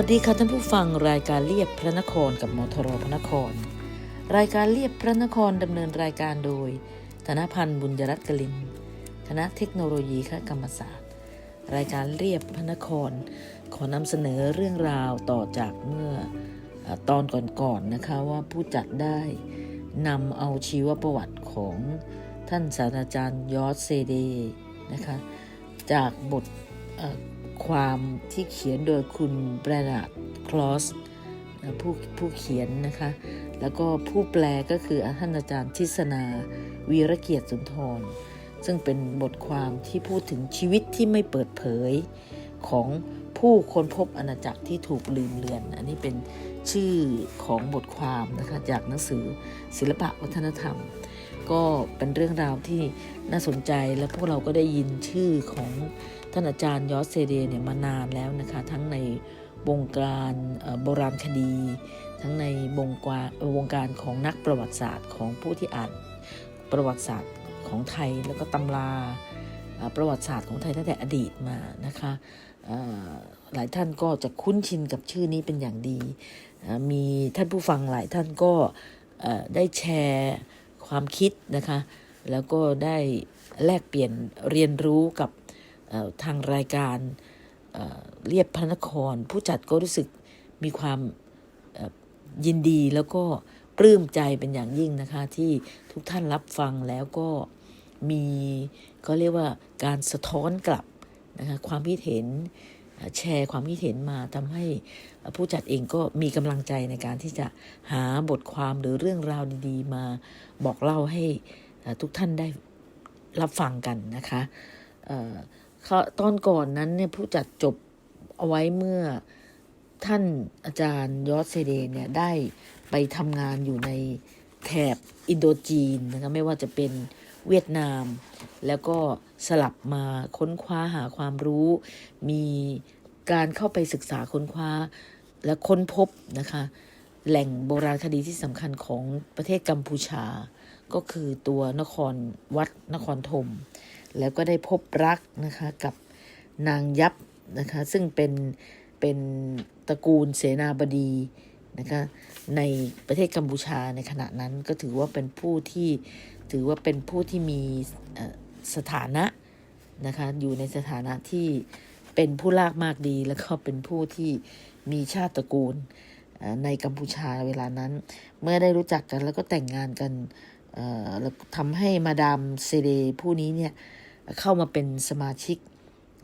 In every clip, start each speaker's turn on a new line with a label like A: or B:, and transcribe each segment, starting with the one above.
A: วัสดีค่ะท่านผู้ฟังรายการเรียบพระนครกับมทรพระนคร รายการเรียบพระนครดำเนินรายการโดย ธนพันธ์บุญยรัตน์กลินคณะเทคโนโลยีคกรรมศาสตร์ รายการเรียบพระนคร ขอนำเสนอเรื่องราวต่อจากเมื่อเออตอนก่อนๆนะคะว่าผู้จัดได้นำเอาชีวประวัติของท่านศาสตราจารย์ยอร์เซเดนะคะจากบท ความที่เขียนโดยคุณแบรนาร์ดคลอสผู้ผู้เขียนนะคะ แล้วก็ผู้แปลก็คือท่านอาจารย์ทิศนา วีระเกียรติสุนทร ซึ่งเป็นบทความที่พูดถึงชีวิตที่ไม่เปิดเผยของผู้ค้นพบอาณาจักรที่ถูกลืมเลือน อันนี้เป็นชื่อของบทความนะคะจากหนังสือศิลปะวัฒนธรรม ก็เป็นเรื่องราวที่น่าสนใจและพวกเราก็ได้ยินชื่อของ ท่านอาจารย์ยอสเซเดเนี่ยมานานแล้วนะคะ ทั้งในวงการโบราณคดี ทั้งในวงการวงการของนักประวัติศาสตร์ของผู้ที่อ่านประวัติศาสตร์ของไทยแล้วก็ตำราประวัติศาสตร์ของไทยตั้งแต่อดีตมานะคะหลายท่านก็จะคุ้นชินกับชื่อนี้เป็นอย่างดี มีท่านผู้ฟังหลายท่านก็ได้แชร์ความคิดนะคะ แล้วก็ได้แลกเปลี่ยนเรียนรู้กับ ทางรายการเเรียบพระนคร ผู้จัดก็รู้สึกมีความยินดีแล้วก็ปลื้มใจเป็นอย่างยิ่งนะคะที่ทุกท่านรับฟังแล้วก็มีก็เรียกว่าการสะท้อนกลับนะคะความคิดเห็นแชร์ความคิดเห็นมาทำให้ผู้จัดเองก็มีกำลังใจในการที่จะหาบทความหรือเรื่องราวดีๆ มาบอกเล่าให้ทุกท่านได้รับฟังกันนะคะ ตอนก่อนนั้นเนี่ยผู้จัดจบเอาไว้เมื่อท่านอาจารย์ยอสเซเดนเนี่ยได้ไปทำงานอยู่ในแถบอินโดจีนนะคะไม่ว่าจะเป็นเวียดนาม แล้วก็สลับมาค้นคว้าหาความรู้ มีการเข้าไปศึกษาค้นคว้าและค้นพบนะคะแหล่งโบราณคดีที่สำคัญของประเทศกัมพูชา ก็คือตัวนครวัดนครธม แล้วก็ได้พบรักนะคะกับนางยับนะคะซึ่งเป็นเป็นตระกูลเสนาบดีนะคะในประเทศกัมพูชาในขณะนั้นก็ถือว่าเป็นผู้ที่ถือว่าเป็นผู้ที่มีสถานะนะคะอยู่ในสถานะที่เป็นผู้ลากมากดีแล้วก็เป็นผู้ที่มีชาติตระกูลในกัมพูชาเวลานั้น เมื่อได้รู้จักกันแล้วก็แต่งงานกันแล้วทำให้มาดามเซเดผู้นี้เนี่ย เข้ามาเป็นสมาชิก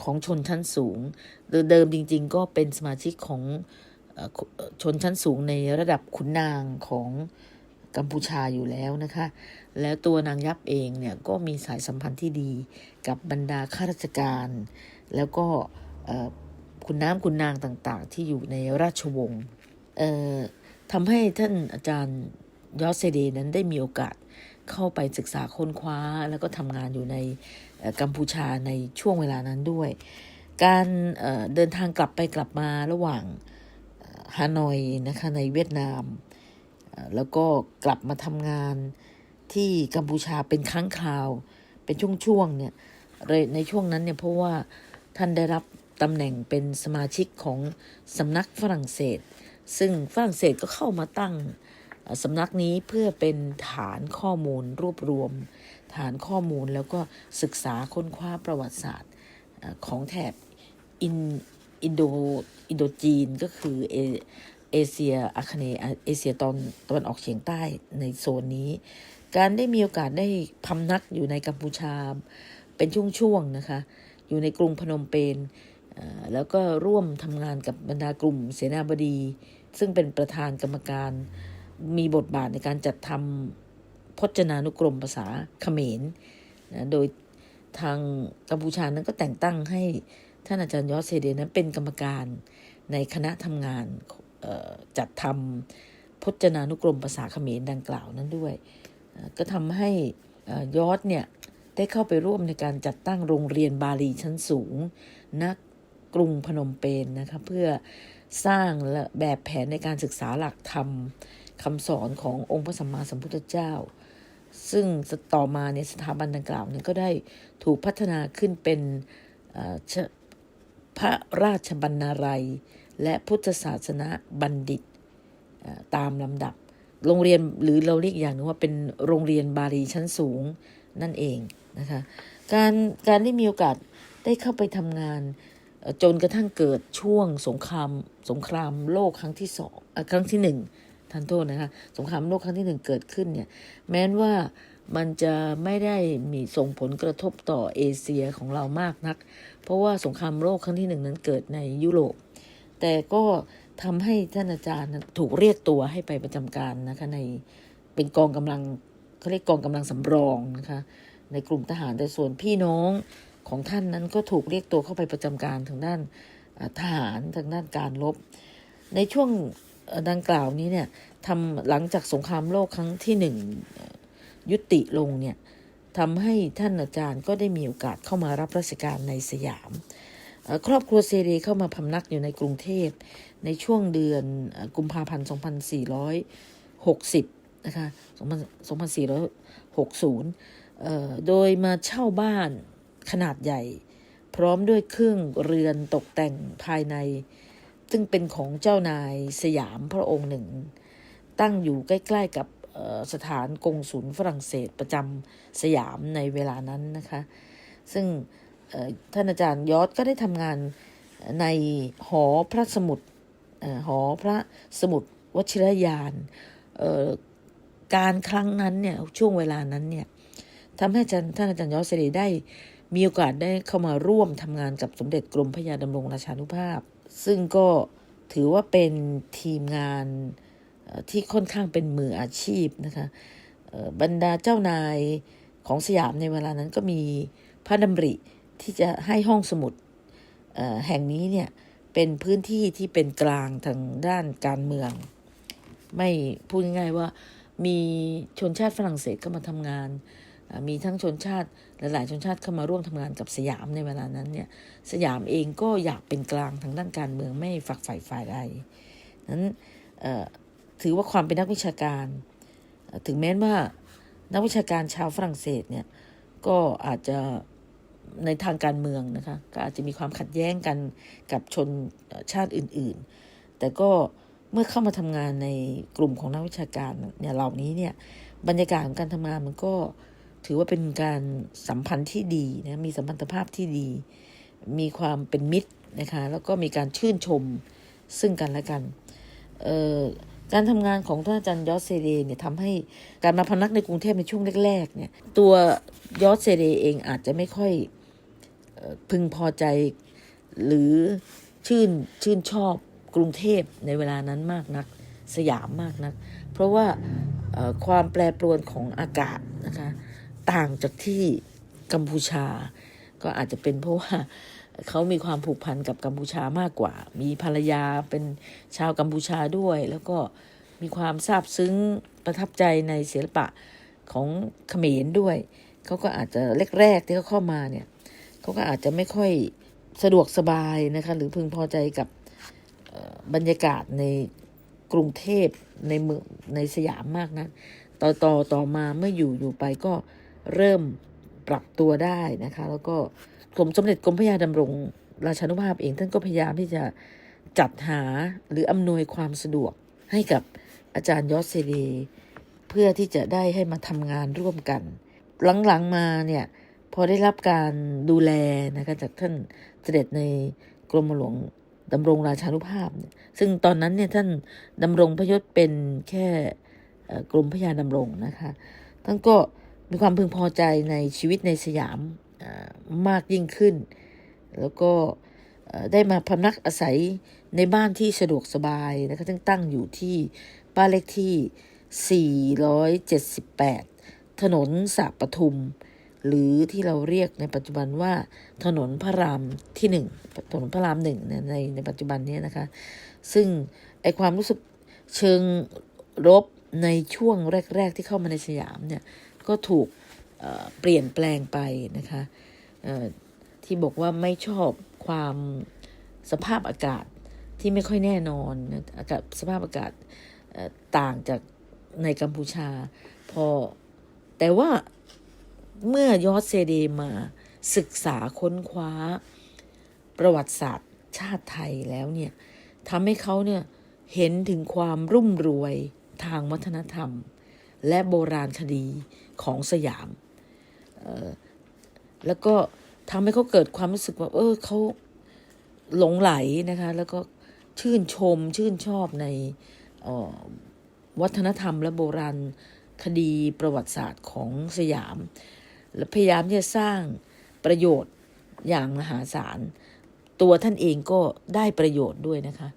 A: ของชนชั้นสูงเดิมจริง ๆ ก็เป็นสมาชิกของชนชั้นสูงในระดับขุนนางของกัมพูชาอยู่แล้วนะคะ แล้วตัวนางยับเองเนี่ยก็มีสายสัมพันธ์ที่ดีกับบรรดาข้าราชการ แล้วก็คุณน้ำคุณนางต่างๆ ที่อยู่ในราชวงศ์เอ่อทำให้ท่านอาจารย์ยอสเซเดนั้นได้มีโอกาสเข้าไปศึกษาค้นคว้า แล้วก็ทำงานอยู่ใน กัมพูชาในช่วงเวลานั้นด้วย การเดินทางกลับไปกลับมาระหว่างฮานอยนะคะในเวียดนาม แล้วก็กลับมาทำงานที่กัมพูชาเป็นครั้งคราว เป็นช่วงๆเนี่ยเลยในช่วงนั้นเนี่ยเพราะว่าท่านได้รับตำแหน่งเป็นสมาชิกของสำนักฝรั่งเศส ซึ่งฝรั่งเศสก็เข้ามาตั้ง สำนักนี้เพื่อเป็นฐานข้อมูลรวบรวม ฐานข้อมูลแล้วก็ศึกษาค้นคว้าประวัติศาสตร์ของแถบอินอินโดอินโดจีนก็คือเอเอเชียอาคเนเอเชียตอนตะวันออกเฉียงใต้ในโซนนี้ การได้มีโอกาสได้พำนักอยู่ในกัมพูชา เป็นช่วงๆนะคะ อยู่ในกรุงพนมเปญแล้วก็ร่วมทำงานกับบรรดากลุ่มเสนาบดี ซึ่งเป็นประธานกรรมการ มีบทบาทในการจัดทำพจนานุกรมภาษาเขมรนะโดยทางกัมพูชานั้นก็แต่งตั้งให้ท่านอาจารย์ยอสเซเดนั้นเป็นกรรมการในคณะทำงานจัดทำพจนานุกรมภาษาเขมรดังกล่าวนั้นด้วย ก็ทำให้ยอสเนี่ยได้เข้าไปร่วมในการจัดตั้งโรงเรียนบาลีชั้นสูงณกกรุงพนมเปญนะคะเพื่อสร้างแบบแผนในการศึกษาหลักธรรม คำสอนขององค์พระสัมมาสัมพุทธเจ้า ซึ่งต่อมาในสถาบันดังกล่าวนี้ก็ได้ถูกพัฒนาขึ้นเป็นพระราชบรรณาลัย และพุทธศาสนาบัณฑิตตามลำดับ โรงเรียนหรือเราเรียกอย่างนึงว่าเป็นโรงเรียนบาลีชั้นสูงนั่นเองนะคะการการได้มีโอกาสได้เข้าไปทำงานจนกระทั่งเกิดช่วงสงครามสงครามโลกครั้งที่สองครั้งที่หนึ่ง ทันโทษนะคะสงครามโลกครั้งที่หนึ่งเกิดขึ้นเนี่ยแม้นว่ามันจะไม่ได้มีส่งผลกระทบต่อเอเชียของเรามากนัก เพราะว่าสงครามโลกครั้งที่หนึ่งนั้นเกิดในยุโรป แต่ก็ทำให้ท่านอาจารย์ถูกเรียกตัวให้ไปประจำการนะคะในเป็นกองกำลังเขาเรียกกองกำลังสำรองนะคะในกลุ่มทหารแต่ส่วนพี่น้องของท่านนั้นก็ถูกเรียกตัวเข้าไปประจำการทางด้านทหารทางด้านการรบในช่วง ดังกล่าวนี้เนี่ยทำหลังจากสงครามโลกครั้งที่หนึ่งยุติลงเนี่ยทำให้ท่านอาจารย์ก็ได้มีโอกาสเข้ามารับราชการในสยาม ครอบครัวเซเรเข้ามาพำนักอยู่ในกรุงเทพ ในช่วงเดือนกุมภาพันธ์ 2460 นะคะ 2460 โดยมาเช่าบ้านขนาดใหญ่ พร้อมด้วยเครื่องเรือนตกแต่งภายใน ซึ่งเป็นของเจ้านายสยามพระองค์หนึ่ง ตั้งอยู่ใกล้ๆกับสถานกงศูนย์ฝรั่งเศสประจำสยามในเวลานั้นนะคะ ซึ่งท่านอาจารย์ยอดก็ได้ทำงานในหอพระสมุดหอพระสมุดวชิรยานการครั้งนั้นเนี่ยช่วงเวลานั้นเนี่ยทำให้อาจารย์ท่านอาจารย์ยอดเสรีได้มีโอกาสได้เข้ามาร่วมทำงานกับสมเด็จกรมพระยาดำรงราชานุภาพ ซึ่งก็ถือว่าเป็นทีมงานที่ค่อนข้างเป็นมืออาชีพนะคะบรรดาเจ้านายของสยามในเวลานั้นก็มีพระดำริที่จะให้ห้องสมุดแห่งนี้เนี่ยเป็นพื้นที่ที่เป็นกลางทางด้านการเมือง ไม่พูดง่ายๆว่ามีชนชาติฝรั่งเศสเข้ามาทำงาน มีทั้งชนชาติหลาย ๆ ชนชาติเข้ามาร่วมทำงานกับสยามในเวลานั้นเนี่ยสยามเองก็อยากเป็นกลางทางด้านการเมืองไม่ฝักใฝ่ฝ่ายใดนั้นถือว่าความเป็นนักวิชาการ ถึงแม้ว่านักวิชาการชาวฝรั่งเศสเนี่ยก็อาจจะในทางการเมืองนะคะก็อาจจะมีความขัดแย้งกันกับชนชาติอื่น ๆ แต่ก็เมื่อเข้ามาทำงานในกลุ่มของนักวิชาการเนี่ยเหล่านี้เนี่ยบรรยากาศของการทำงานมันก็ ถือว่าเป็นการสัมพันธ์ที่ดีนะมีสัมพันธภาพที่ดี มีความเป็นมิตรนะคะแล้วก็มีการชื่นชมซึ่งกันและกันการทำงานของท่านอาจารย์ยอสเซเดเนี่ยทำให้การมาพำนักในกรุงเทพในช่วงแรกๆเนี่ยตัวยอสเซเดเองอาจจะไม่ค่อยออพึงพอใจหรือชื่นชื่นชอบกรุงเทพในเวลานั้นมากนักสยามมากนัก เพราะว่าความแปรปรวนของอากาศนะคะ ต่างจากที่กัมพูชา ก็อาจจะเป็นเพราะว่าเขามีความผูกพันกับกัมพูชามากกว่า มีภรรยาเป็นชาวกัมพูชาด้วย แล้วก็มีความซาบซึ้งประทับใจในศิลปะของเขมรด้วย เขาก็อาจจะแรกๆที่เขาเข้ามาเนี่ยเขาก็อาจจะไม่ค่อยสะดวกสบายนะคะหรือพึงพอใจกับบรรยากาศในกรุงเทพในเมืองในสยามมากนะต่อต่อต่อมาเมื่ออยู่อยู่ไปก็ เริ่มปรับตัวได้นะคะ แล้วก็กรมสมเด็จกรมพระยาดำรงราชานุภาพเองท่านก็พยายามที่จะจัดหาหรืออำนวยความสะดวกให้กับอาจารย์ยอสเซเดเพื่อที่จะได้ให้มาทำงานร่วมกัน หลังๆมาเนี่ยพอได้รับการดูแลนะคะจากท่านเสด็จในกรมหลวงดำรงราชานุภาพ ซึ่งตอนนั้นเนี่ยท่านดำรงพยศเป็นแค่กรมพระยาดำรงนะคะ ท่านก็ มีความพึงพอใจในชีวิตในสยามมากยิ่งขึ้น แล้วก็ได้มาพำนักอาศัยในบ้านที่สะดวกสบายนะคะซึ่งตั้งอยู่ที่บ้านเลขที่ 478 ถนนสระปทุม หรือที่เราเรียกในปัจจุบันว่าถนนพระรามที่หนึ่งถนนพระรามหนึ่งในในในปัจจุบันนี้นะคะ ซึ่งไอความรู้สึกเชิงรบในช่วงแรก ๆ ที่เข้ามาในสยามเนี่ย ก็ถูกเปลี่ยนแปลงไปนะคะที่บอกว่าไม่ชอบความสภาพอากาศที่ไม่ค่อยแน่นอนอากาศสภาพอากาศต่างจากในกัมพูชา พอแต่ว่าเมื่อยอดเซเดมาศึกษาค้นคว้าประวัติศาสตร์ชาติไทยแล้วเนี่ยทำให้เขาเนี่ยเห็นถึงความรุ่มรวยทางวัฒนธรรม และโบราณคดี ของสยามออแล้วก็ทำให้เขาเกิดความรู้สึกว่า เออเขาหลงไหลนะคะ แล้วก็ชื่นชมชื่นชอบในออวัฒนธรรมและโบราณคดีประวัติศาสตร์ของสยาม และพยายามที่จะสร้างประโยชน์อย่างมหาศาล ตัวท่านเองก็ได้ประโยชน์ด้วยนะคะ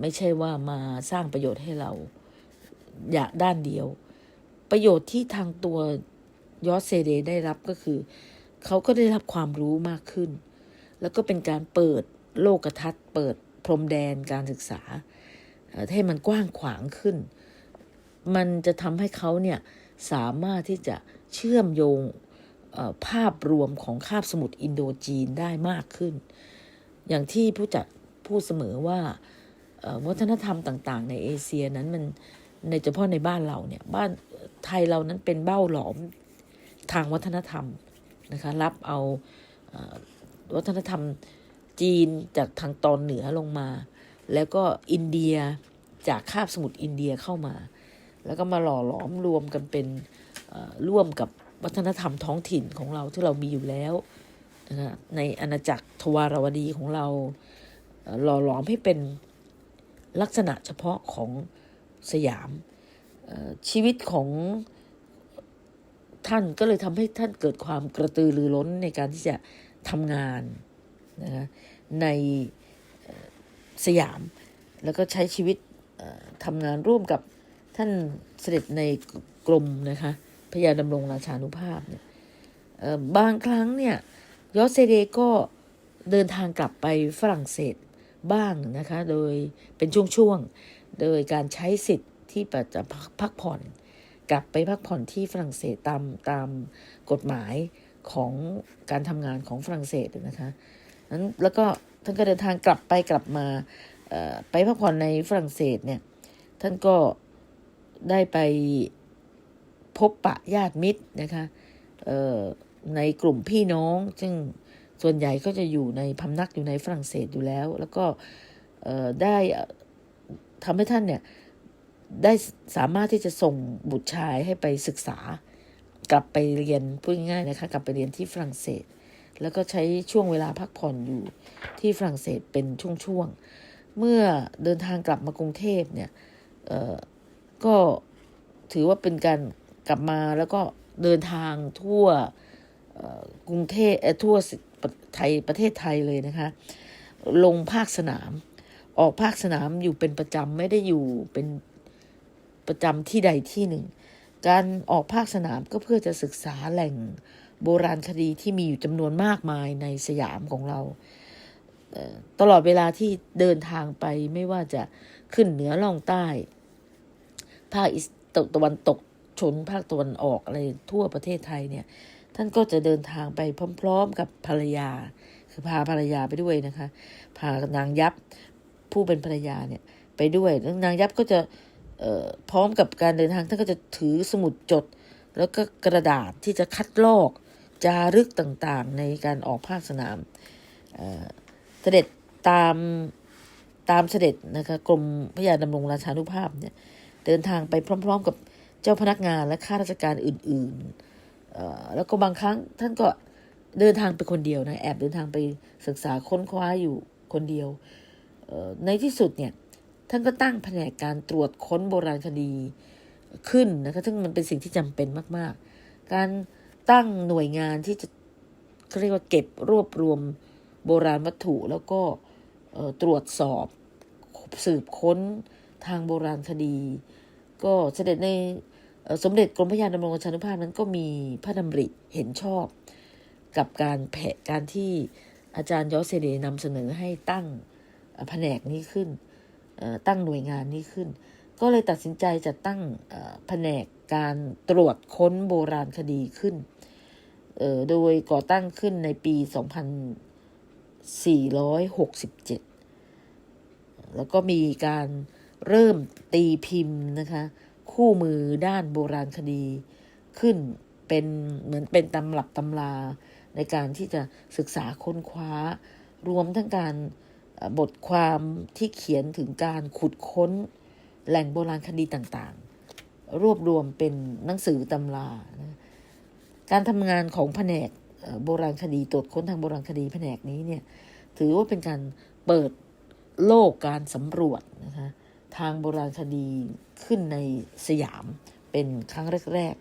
A: ไม่ใช่ว่ามาสร้างประโยชน์ให้เราอยากด้านเดียว ประโยชน์ที่ทางตัวยอสเซเดได้รับก็คือ เขาก็ได้รับความรู้มากขึ้น แล้วก็เป็นการเปิดโลกทัศน์ เปิดพรมแดนการศึกษา ให้มันกว้างขวางขึ้น มันจะทำให้เขาเนี่ยสามารถที่จะเชื่อมโยงภาพรวมของคาบสมุทรอินโดจีนได้มากขึ้น อย่างที่ผู้จัดพูดเสมอว่าวัฒนธรรมต่าง ๆ ในเอเชียนั้นมันในเฉพาะในบ้านเราเนี่ยบ้าน ไทยเรานั้นเป็นเบ้าหลอมทางวัฒนธรรมนะคะรับเอาอวัฒนธรรมจีนจากทางตอนเหนือลงมา แล้วก็อินเดียจากคาบสมุทรอินเดียเข้ามา แล้วก็มาหล่อหลอมรวมกันเป็นร่วมกับวัฒนธรรมท้องถิ่นของเราที่เรามีอยู่แล้วนะในอาณาจักรทวารวดีของเราหล่อหลอมให้เป็นลักษณะเฉพาะของสยาม ชีวิตของท่านก็เลยทำให้ท่านเกิดความกระตือรือร้นในการที่จะทำงานนะคะในสยาม แล้วก็ใช้ชีวิตทำงานร่วมกับท่านเสด็จในกรมนะคะพระยาดำรงราชานุภาพเนี่ยบางครั้งเนี่ยยอสเซเดก็เดินทางกลับไปฝรั่งเศสบ้างนะคะ โดยเป็นช่วงๆ โดยการใช้สิทธิ์ ที่จะพักผ่อน กลับไปพักผ่อนที่ฝรั่งเศสตามตามกฎหมายของการทำงานของฝรั่งเศสนะคะนั้นแล้วก็ท่านก็เดินทางกลับไปกลับมาไปพักผ่อนในฝรั่งเศสเนี่ยท่านก็ได้ไปพบปะญาติมิตรนะคะในกลุ่มพี่น้อง ซึ่งส่วนใหญ่ก็จะอยู่ในพำนักอยู่ในฝรั่งเศสอยู่แล้ว แล้วก็ได้ทำให้ท่านเนี่ย ได้สามารถที่จะส่งบุตรชายให้ไปศึกษา กลับไปเรียนพูดง่ายๆนะคะกลับไปเรียนที่ฝรั่งเศส แล้วก็ใช้ช่วงเวลาพักผ่อนอยู่ที่ฝรั่งเศสเป็นช่วงๆเมื่อเดินทางกลับมากรุงเทพเนี่ยเอ่อก็ถือว่าเป็นการกลับมาแล้วก็เดินทางทั่วกรุงเทพเอ่อทั่วไทยประเทศไทยเลยนะคะ ลงภาคสนาม ออกภาคสนามอยู่เป็นประจำไม่ได้อยู่เป็น ประจำที่ใดที่หนึ่ง การออกภาคสนามก็เพื่อจะศึกษาแหล่งโบราณคดีที่มีอยู่จำนวนมากมายในสยามของเราตลอดเวลาที่เดินทางไปไม่ว่าจะขึ้นเหนือล่องใต้ ภาคอีสตตะวันตกชนภาคตะวันออกอะไรทั่วประเทศไทยเนี่ย ท่านก็จะเดินทางไปพร้อม ๆ กับภรรยา คือพาภรรยาไปด้วยนะคะ พานางยับผู้เป็นภรรยาเนี่ยไปด้วยแล้วนางยับก็จะ พร้อมกับการเดินทางท่านก็จะถือสมุดจด แล้วก็กระดาษที่จะคัดลอกจารึกต่างๆ ในการออกภาคสนามเเสด็จตามตามเสด็จนะคะกรมพระยาดำรงราชานุภาพเนี่ยเดินทางไปพร้อม ๆ กับเจ้าพนักงานและข้าราชการอื่นๆแล้วก็บางครั้งท่านก็เดินทางไปคนเดียวนะแอบเดินทางไปศึกษาค้นคว้าอยู่คนเดียวในที่สุดเนี่ย ท่านก็ตั้งแผนกการตรวจค้นโบราณคดีขึ้นนะคะซึ่งมันเป็นสิ่งที่จำเป็นมาก ๆ การตั้งหน่วยงานที่จะเขาเรียกว่าเก็บรวบรวมโบราณวัตถุแล้วก็ตรวจสอบสืบค้นทางโบราณคดี ก็เสด็จในสมเด็จกรมพระยาดำรงราชานุภาพนั้นก็มีพระดำริเห็นชอบ กับการแผนการที่อาจารย์ยอสเซเดนำเสนอให้ตั้งแผนกนี้ขึ้น ตั้งหน่วยงานนี้ขึ้น ก็เลยตัดสินใจจะตั้งแผนกการตรวจค้นโบราณคดีขึ้น โดยก่อตั้งขึ้นในปี 2467 แล้วก็มีการเริ่มตีพิมพ์นะคะคู่มือด้านโบราณคดีขึ้นเป็นเหมือนเป็นตำรับตำราในการที่จะศึกษาค้นคว้ารวมทั้งการเบทความที่เขียนถึงการขุดค้นแหล่งโบราณคดีต่างๆ รวบรวมเป็นหนังสือตำรานะการทำงานของแผนกโบราณคดีตรวจค้นทางโบราณคดีแผนกนี้เนี่ยถือว่าเป็นการเปิดโลกการสำรวจนะคะทางโบราณคดีขึ้นในสยามเป็นครั้งแรก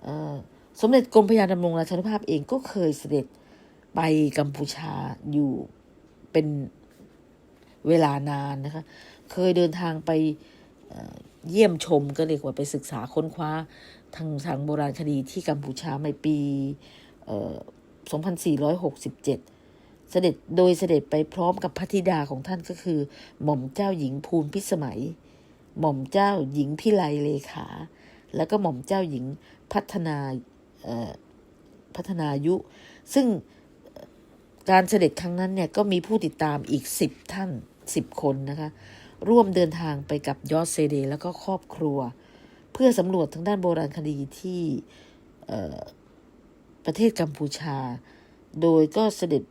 A: ๆสมเด็จกรมพระยาดำรงราชานุภาพเองก็เคยเสด็จไปกัมพูชาอยู่เป็น เวลานานนะคะ เคยเดินทางไปเยี่ยมชมก็เรียกว่าไปศึกษาค้นคว้าทางทางโบราณคดีที่กัมพูชาในปี 2467 เสด็จโดยเสด็จไปพร้อมกับพระธิดาของท่านก็คือ หม่อมเจ้าหญิงภูลพิสมัย หม่อมเจ้าหญิงพิไลเลขา แล้วก็หม่อมเจ้าหญิงพัฒนาพัฒนายุ ซึ่ง การเสด็จครั้งนั้นเนี่ยก็มีผู้ติดตามอีกสิบท่านสิบคนนะคะ ร่วมเดินทางไปกับยอดเซเด แล้วก็ครอบครัว เพื่อสำรวจทางด้านโบราณคดีที่ประเทศกัมพูชา โดยก็เสด็จ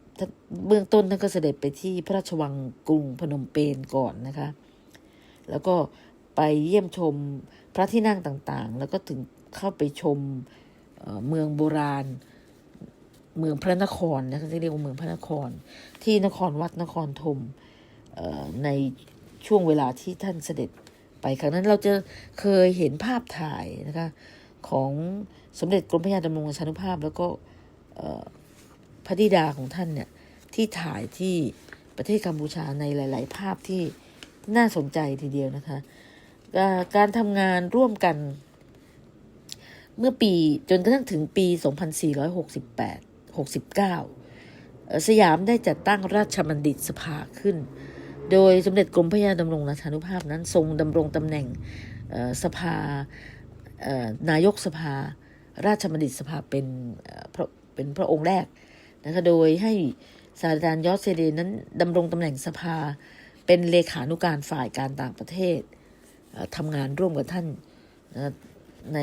A: เบื้องต้นท่านก็เสด็จไปที่พระราชวังกรุงพนมเปญก่อนนะคะ แล้วก็ไปเยี่ยมชมพระที่นั่งต่างๆ แล้วก็ถึงเข้าไปชมเเมืองโบราณ เมืองพระนครนะคะที่เรียกว่าเมืองพระนคร ที่นครวัดนครธมในช่วงเวลาที่ท่านเสด็จไปครั้งนั้นเราจะเคยเห็นภาพถ่ายนะคะของสมเด็จกรมพระยาดำรงราชานุภาพ แล้วก็พระธิดาของท่านเนี่ยที่ถ่ายที่ประเทศกัมพูชาในหลาย ๆ ภาพที่น่าสนใจทีเดียวนะคะ การทำงานร่วมกันเมื่อปีจนกระทั่งถึงปี 2468 69เอ่อสยามได้จัดตั้งราชบัณฑิตสภาขึ้น โดยสมเด็จกรมพระยาดำรงราชานุภาพนั้นทรงดำรงตำแหน่งสภานายกสภา ราชบัณฑิตสภาเป็นเอ่อพระเป็นพระองค์แรกนะคะโดยให้ศาสตราจารย์ยอดเซเดนนั้นดำรงตำแหน่งสภาเป็นเลขานุการฝ่ายการต่างประเทศทำงานร่วมกับท่านใน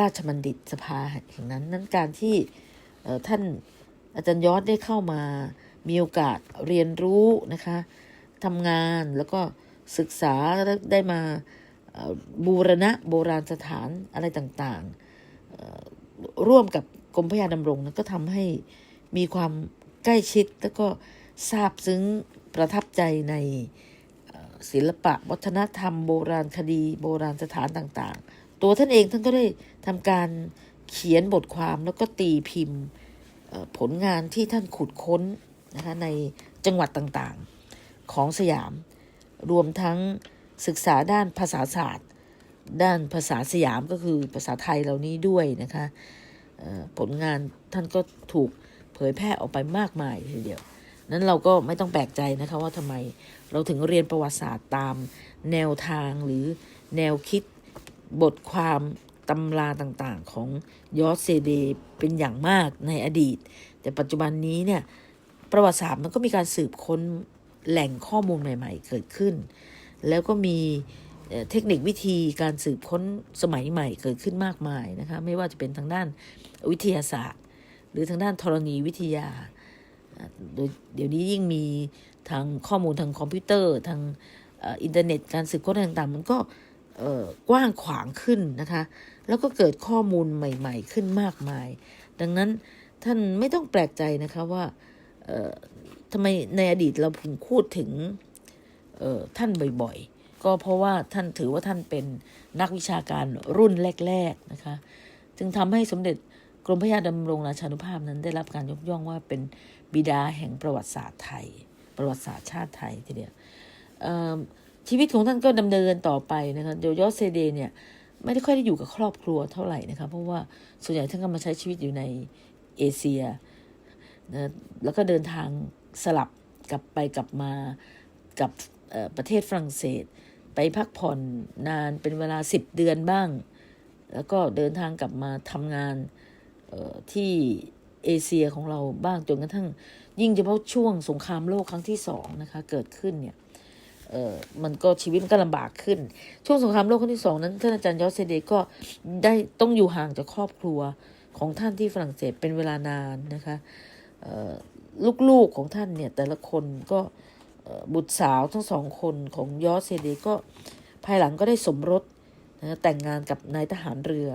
A: ราชบัณฑิตสภาแห่งนั้นนั้นการที่ ท่านอาจารย์ยอดได้เข้ามามีโอกาสเรียนรู้นะคะทำงานแล้วก็ศึกษาได้มาบูรณะโบราณสถานอะไรต่างๆ ร่วมกับกรมพระยาดำรงนั้นก็ทำให้มีความใกล้ชิดแล้วก็ซาบซึ้งประทับใจในศิลปะวัฒนธรรมโบราณคดี โบราณสถานต่างๆ ตัวท่านเองท่านก็ได้ทำการ เขียนบทความแล้วก็ตีพิมพ์ผลงานที่ท่านขุดค้นนะคะในจังหวัดต่างๆของสยาม รวมทั้งศึกษาด้านภาษาศาสตร์ ด้านภาษาสยามก็คือภาษาไทยเหล่านี้ด้วยนะคะผลงานท่านก็ถูกเผยแพร่ออกไปมากมายทีเดียว นั้นเราก็ไม่ต้องแปลกใจนะคะว่าทำไมเราถึงเรียนประวัติศาสตร์ตามแนวทางหรือแนวคิดบทความ ตำราต่างๆของยอสเซเดเป็นอย่างมากในอดีต แต่ปัจจุบันนี้เนี่ยประวัติศาสตร์มันก็มีการสืบค้นแหล่งข้อมูลใหม่ ๆ เกิดขึ้น แล้วก็มีเทคนิควิธีการสืบค้นสมัยใหม่เกิดขึ้นมากมายนะคะไม่ว่าจะเป็นทางด้านวิทยาศาสตร์ หรือทางด้านธรณีวิทยาโดยเดี๋ยวนี้ยิ่งมีทางข้อมูลทางคอมพิวเตอร์ ทางอินเทอร์เน็ตการสืบค้นต่างๆ มันก็กว้างขวางขึ้นนะคะ แล้วก็เกิดข้อมูลใหม่ ๆ ขึ้นมากมาย ดังนั้นท่านไม่ต้องแปลกใจนะคะว่าทำไมในอดีตเราถึงพูดถึงท่านบ่อยๆ ก็เพราะว่าท่านถือว่าท่านเป็นนักวิชาการรุ่นแรก ๆ นะคะ จึงทำให้สมเด็จกรมพระยาดำรงราชานุภาพนั้นได้รับการยกย่องว่าเป็นบิดาแห่งประวัติศาสตร์ไทย ประวัติศาสตร์ชาติไทยทีเดียวชีวิตของท่านก็ดำเนินต่อไปนะคะโดยยอสเซเดเนี่ย ไม่ได้ค่อยได้อยู่กับครอบครัวเท่าไหร่นะคะเพราะว่าส่วนใหญ่ท่านก็มาใช้ชีวิตอยู่ในเอเชียนะแล้วก็เดินทางสลับกลับไปกลับมากับประเทศฝรั่งเศส ไปพักผ่อนนานเป็นเวลาสิบเดือนบ้าง แล้วก็เดินทางกลับมาทำงานที่เอเชียของเราบ้างจนกระทั่งยิ่งเฉพาะช่วงสงครามโลกครั้งที่สองนะคะเกิดขึ้นเนี่ย เออมันก็ชีวิตมันก็ลำบากขึ้น ช่วงสงครามโลกครั้งที่สองนั้นท่านอาจารย์ยอสเซเดก็ได้ต้องอยู่ห่างจากครอบครัวของท่านที่ฝรั่งเศสเป็นเวลานานนะคะลูกๆของท่านเนี่ยแต่ละคนก็บุตรสาวทั้งสองคนของยอสเซเดก็ภายหลังก็ได้สมรสนะแต่งงานกับนายทหารเรือ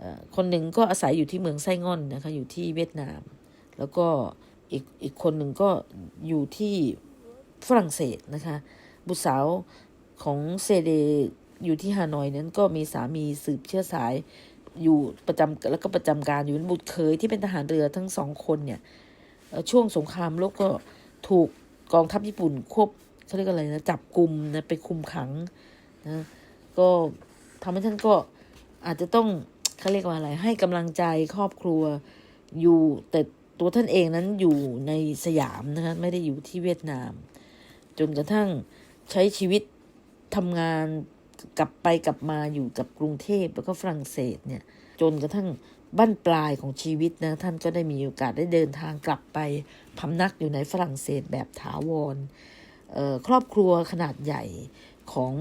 A: ออคนหนึ่งก็อาศัยอยู่ที่เมืองไส้ง่อนนะคะอยู่ที่เวียดนาม แล้วก็อีกอีกคนหนึ่งก็อยู่ที่ฝรั่งเศสนะคะ บุตรสาวของเซเดอยู่ที่ฮานอยนั้นก็มีสามีสืบเชื้อสายอยู่ประจำแล้วก็ประจำการอยู่บุตรเคยที่เป็นทหารเรือทั้งสองคนเนี่ยช่วงสงครามโลกก็ถูกกองทัพญี่ปุ่นควบเขาเรียกอะไรนะจับกลุ่มนะไปคุมขังนะก็ทำให้ท่านก็อาจจะต้องเขาเรียกว่าอะไร ให้กำลังใจครอบครัวอยู่แต่ตัวท่านเองนั้นอยู่ในสยามนะคะไม่ได้อยู่ที่เวียดนาม จนกระทั่ง ใช้ชีวิตทำงานกลับไปกลับมาอยู่กับกรุงเทพแล้วก็ฝรั่งเศสเนี่ย จนกระทั่งบั้นปลายของชีวิตนะท่านก็ได้มีโอกาสได้เดินทางกลับไปพำนักอยู่ในฝรั่งเศสแบบถาวรครอบครัวขนาดใหญ่ของ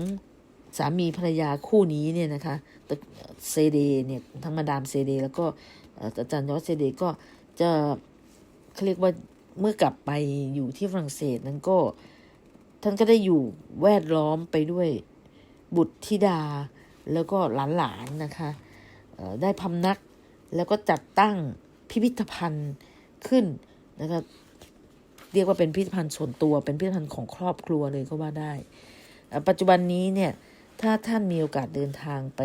A: สามีภรรยาคู่นี้เนี่ยนะคะเซเดเนี่ยทั้งมาดามเซเด แล้วก็เอ่ออาจารย์ยอสเซเดก็จะเขาเรียกว่าเมื่อกลับไปอยู่ที่ฝรั่งเศสนั้นก็ ท่านก็ได้อยู่แวดล้อมไปด้วยบุตรธิดา แล้วก็หลานๆนะคะได้พำนักแล้วก็จัดตั้งพิพิธภัณฑ์ขึ้นนะคะเรียกว่าเป็นพิพิธภัณฑ์ส่วนตัว เป็นพิพิธภัณฑ์ของครอบครัวเลยก็ว่าได้ ปัจจุบันนี้เนี่ยถ้าท่านมีโอกาสเดินทางไป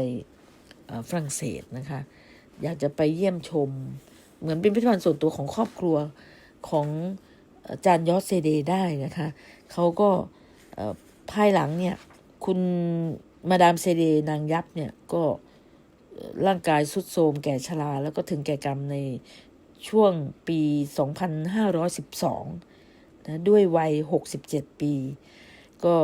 A: ฝรั่งเศสนะคะอยากจะไปเยี่ยมชม เหมือนเป็นพิพิธภัณฑ์ส่วนตัวของครอบครัวของ จารย์ยอสเซเดได้นะคะเขาก็ภายหลังเนี่ย คุณมาดามเซเดนางยับเนี่ย ก็ร่างกายสุดโทรมแก่ชราแล้วก็ถึงแก่กรรมในช่วงปี 2512 นะด้วยวัย 67 ปี ก็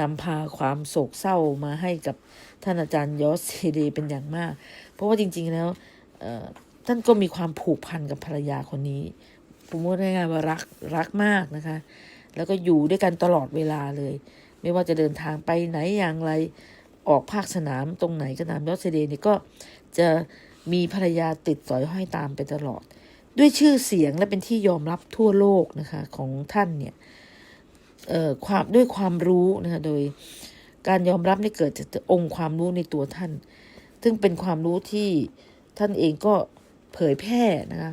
A: นำพาความโศกเศร้ามาให้กับท่านอาจารย์ยอสเซเดเป็นอย่างมาก เพราะว่าจริง ๆ แล้วท่านก็มีความผูกพันกับภรรยาคนนี้ ผมว่าง่ายๆว่ารักรักมากนะคะ แล้วก็อยู่ด้วยกันตลอดเวลาเลย ไม่ว่าจะเดินทางไปไหนอย่างไรออกภาคสนามตรงไหนก็ตามยอสเซเดนี่ก็จะมีภรรยาติดสอยห้อยตามไปตลอด ด้วยชื่อเสียงและเป็นที่ยอมรับทั่วโลกนะคะของท่านเนี่ยเอ่อความด้วยความรู้นะคะโดยการยอมรับนี่เกิดจากองค์ความรู้ในตัวท่าน ซึ่งเป็นความรู้ที่ท่านเองก็เผยแพร่นะคะ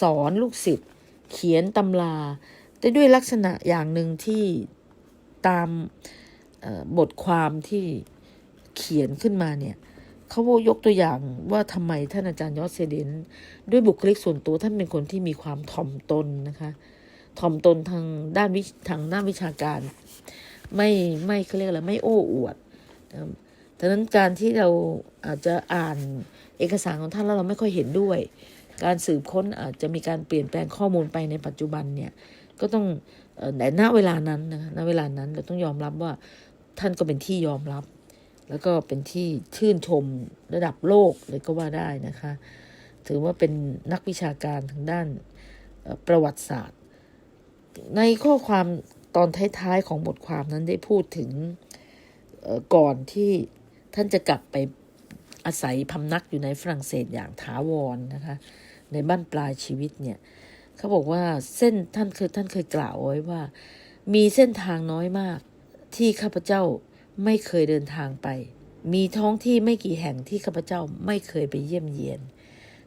A: สอนลูกศิษย์ เขียนตำราแต่ด้วยลักษณะอย่างหนึ่งที่ตามบทความที่เขียนขึ้นมาเนี่ยเขายกตัวอย่างว่าทำไมท่านอาจารย์ยอดเซเดนด้วยบุคลิกส่วนตัวท่านเป็นคนที่มีความถ่อมตนนะคะถ่อมตนทางด้านวิทางด้านวิชาการ ไม่ไม่เขาเรียกอะไรไม่โอ้อวดนะดังนั้นการที่เราอาจจะอ่านเอกสารของท่านแล้วเราไม่ค่อยเห็นด้วย การสืบค้นอาจจะมีการเปลี่ยนแปลงข้อมูลไปในปัจจุบันเนี่ยก็ต้องเอ่อแต่ณเวลานั้นนะณเวลานั้นเราต้องยอมรับว่าท่านก็เป็นที่ยอมรับ แล้วก็เป็นที่ชื่นชมระดับโลกเลยก็ว่าได้นะคะ ถือว่าเป็นนักวิชาการทางด้านประวัติศาสตร์ ในข้อความตอนท้ายๆของบทความนั้นได้พูดถึงก่อนที่ท่านจะกลับไปอาศัยพำนักอยู่ในฝรั่งเศสอย่างถาวรนะคะ ในบ้านปลายชีวิตเนี่ยเขาบอกว่าเส้นท่านเคยท่านเคยกล่าวไว้ว่า มีเส้นทางน้อยมากที่ข้าพเจ้าไม่เคยเดินทางไป มีท้องที่ไม่กี่แห่งที่ข้าพเจ้าไม่เคยไปเยี่ยมเยียน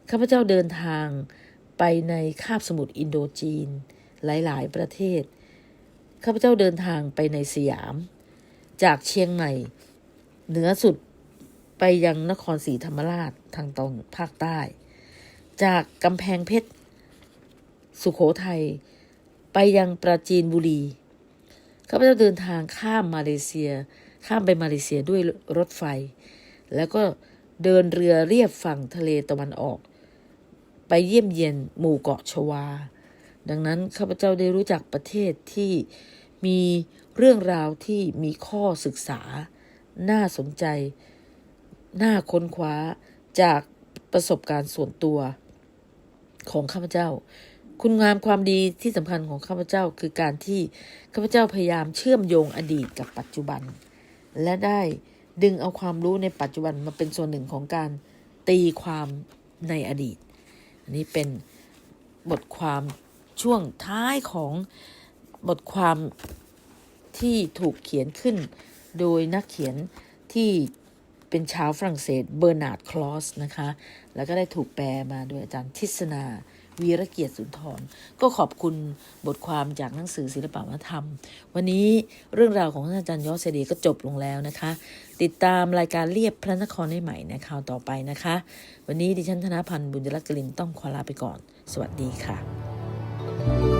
A: ข้าพเจ้าเดินทางไปในคาบสมุทรอินโดจีน หลาย ๆ ประเทศข้าพเจ้าเดินทางไปในสยาม จากเชียงใหม่ เหนือสุดไปยังนครศรีธรรมราชทางตอนภาคใต้ จากกำแพงเพชร สุโขทัย ไปยังปราจีนบุรีข้าพเจ้าเดินทางข้ามมาเลเซีย ข้ามไปมาเลเซียด้วยรถไฟ แล้วก็เดินเรือเรียบฝั่งทะเลตะวันออก ไปเยี่ยมเยียนหมู่เกาะชวา ดังนั้นข้าพเจ้าได้รู้จักประเทศที่มีเรื่องราวที่มีข้อศึกษา น่าสนใจ น่าค้นคว้าจากประสบการณ์ส่วนตัว ของข้าพเจ้า คุณงามความดีที่สำคัญของข้าพเจ้าคือการที่ข้าพเจ้าพยายามเชื่อมโยงอดีตกับปัจจุบัน และได้ดึงเอาความรู้ในปัจจุบันมาเป็นส่วนหนึ่งของการตีความในอดีต อันนี้เป็นบทความช่วงท้ายของบทความที่ถูกเขียนขึ้น โดยนักเขียนที่ เป็นชาวฝรั่งเศสเบอร์นาร์ดคลอสนะคะ แล้วก็ได้ถูกแปลมาโดยอาจารย์ทิศนาวีระเกียรติสุนทร ก็ขอบคุณบทความจากหนังสือศิลปวัฒนธรรม วันนี้เรื่องราวของอาจารย์ยอดเสดีก็จบลงแล้วนะคะ ติดตามรายการเรียบพระนครได้ใหม่ในคราวต่อไปนะคะ วันนี้ดิฉันธนพันธ์บุญรัตน์กลินต้องขอลาไปก่อน สวัสดีค่ะ